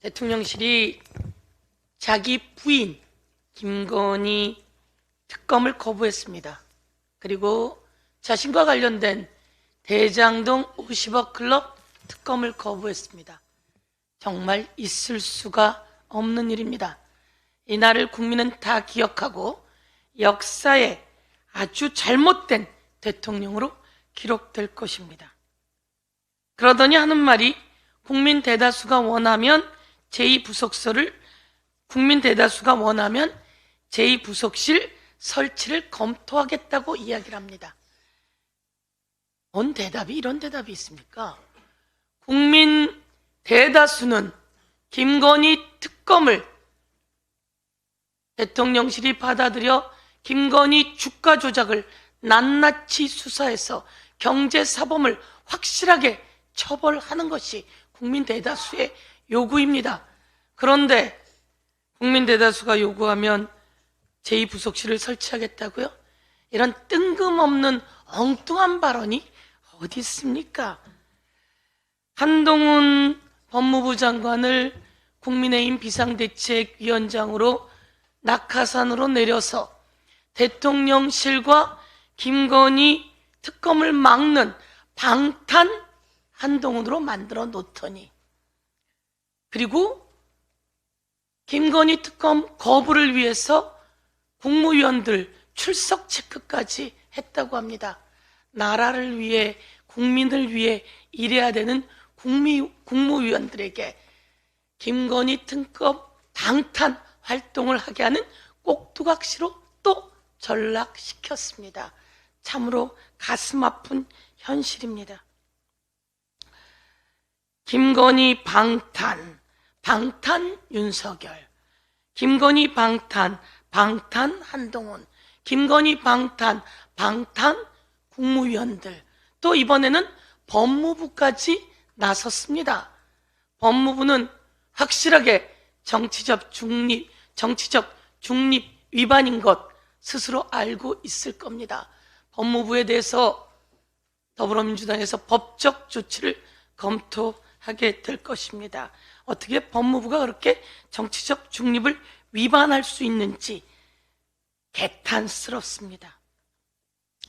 대통령실이 자기 부인 김건희 특검을 거부했습니다. 그리고 자신과 관련된 대장동 50억 클럽 특검을 거부했습니다. 정말 있을 수가 없는 일입니다. 이날을 국민은 다 기억하고 역사에 아주 잘못된 대통령으로 기록될 것입니다. 그러더니 하는 말이 국민 대다수가 원하면 제2부속소를 국민 대다수가 원하면 제2부속실 설치를 검토하겠다고 이야기를 합니다. 뭔 대답이 이런 대답이 있습니까? 국민 대다수는 김건희 특검을 대통령실이 받아들여 김건희 주가 조작을 낱낱이 수사해서 경제 사범을 확실하게 처벌하는 것이 국민 대다수의 요구입니다. 그런데 국민 대다수가 요구하면 제2부속실을 설치하겠다고요? 이런 뜬금없는 엉뚱한 발언이 어디 있습니까? 한동훈 법무부 장관을 국민의힘 비상대책위원장으로 낙하산으로 내려서 대통령실과 김건희 특검을 막는 방탄 한동훈으로 만들어 놓더니 그리고 김건희 특검 거부를 위해서 국무위원들 출석 체크까지 했다고 합니다. 나라를 위해 국민을 위해 일해야 되는 국미, 국무위원들에게 김건희 특검 방탄 활동을 하게 하는 꼭두각시로 또 전락시켰습니다. 참으로 가슴 아픈 현실입니다. 김건희 방탄, 방탄 윤석열, 김건희 방탄, 방탄 한동훈, 김건희 방탄, 방탄 국무위원들, 또 이번에는 법무부까지 나섰습니다. 법무부는 확실하게 정치적 중립, 정치적 중립 위반인 것 스스로 알고 있을 겁니다. 법무부에 대해서 더불어민주당에서 법적 조치를 검토 하게 될 것입니다. 어떻게 법무부가 그렇게 정치적 중립을 위반할 수 있는지 개탄스럽습니다.